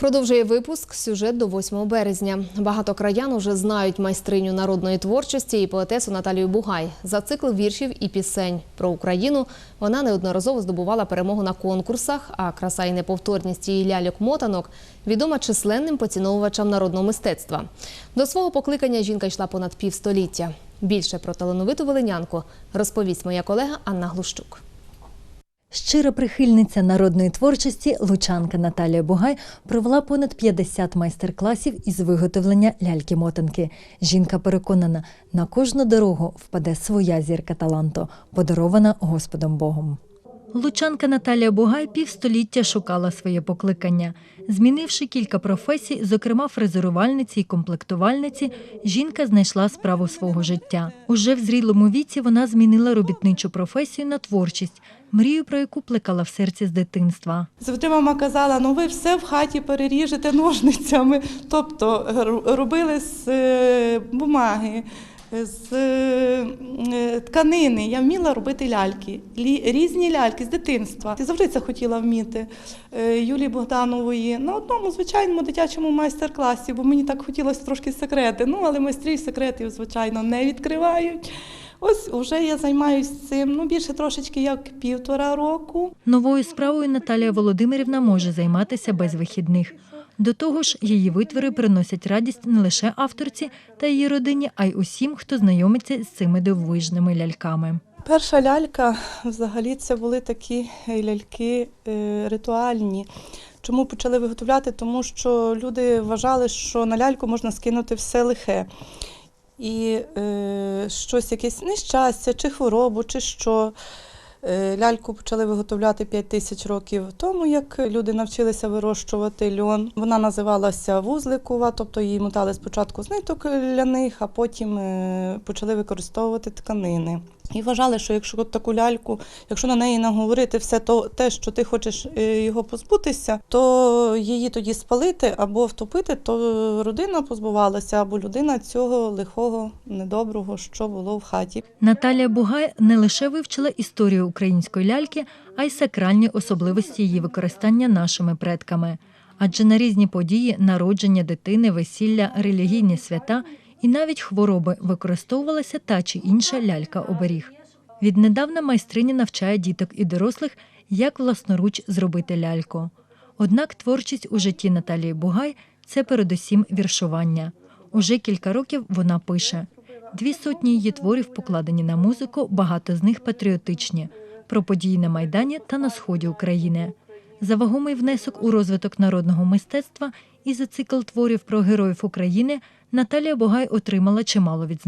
Продовжує випуск сюжет до 8 березня. Багато краян уже знають майстриню народної творчості і поетесу Наталію Бугай. За цикл віршів і пісень про Україну вона неодноразово здобувала перемогу на конкурсах, а краса і неповторність її ляльок-мотанок відома численним поціновувачам народного мистецтва. До свого покликання жінка йшла понад півстоліття. Більше про талановиту волинянку розповість моя колега Анна Глущук. Щира прихильниця народної творчості лучанка Наталія Бугай провела понад 50 майстер-класів із виготовлення ляльки-мотанки. Жінка переконана, на кожну дорогу впаде своя зірка таланту, подарована Господом Богом. Лучанка Наталія Бугай півстоліття шукала своє покликання. Змінивши кілька професій, зокрема фрезерувальниці і комплектувальниці, жінка знайшла справу свого життя. Уже в зрілому віці вона змінила робітничу професію на творчість, мрію про яку плекала в серці з дитинства. Завжди мама казала, ну ви все в хаті переріжете ножницями. Тобто р- робили з е, бумаги, з е, тканини. Я вміла робити ляльки, лі- різні ляльки з дитинства. Я завжди це хотіла вміти. Е, Юлії Богданової на одному звичайному дитячому майстер-класі, бо мені так хотілося трошки секрети. Ну, але майстрів секретів, звичайно, не відкривають. Ось уже я займаюся цим ну більше трошечки як півтора року. Новою справою Наталія Володимирівна може займатися без вихідних. До того ж, її витвори приносять радість не лише авторці та її родині, а й усім, хто знайомиться з цими дивовижними ляльками. Перша лялька взагалі це були такі ляльки е, ритуальні. Чому почали виготовляти? Тому що люди вважали, що на ляльку можна скинути все лихе. І е, щось, якесь нещастя, чи хворобу, чи що. Е, Ляльку почали виготовляти 5 тисяч років тому, як люди навчилися вирощувати льон. Вона називалася вузликова, тобто її мотали спочатку з ниток ляних, а потім е, почали використовувати тканини. І вважали, що якщо таку ляльку, якщо на неї наговорити все то, те, що ти хочеш е, його позбутися, то її тоді спалити або втопити, то родина позбувалася, або людина цього лихого, недоброго, що було в хаті. Наталія Бугай не лише вивчила історію української ляльки, а й сакральні особливості її використання нашими предками. Адже на різні події, народження дитини, весілля, релігійні свята і навіть хвороби використовувалася та чи інша лялька-оберіг. Віднедавна майстриня навчає діток і дорослих, як власноруч зробити ляльку. Однак творчість у житті Наталії Бугай це передусім віршування. Уже кілька років вона пише. Дві сотні її творів покладені на музику, багато з них патріотичні, про події на Майдані та на сході України. За вагомий внесок у розвиток народного мистецтва і за цикл творів про героїв України Наталія Бугай отримала чимало відзнак.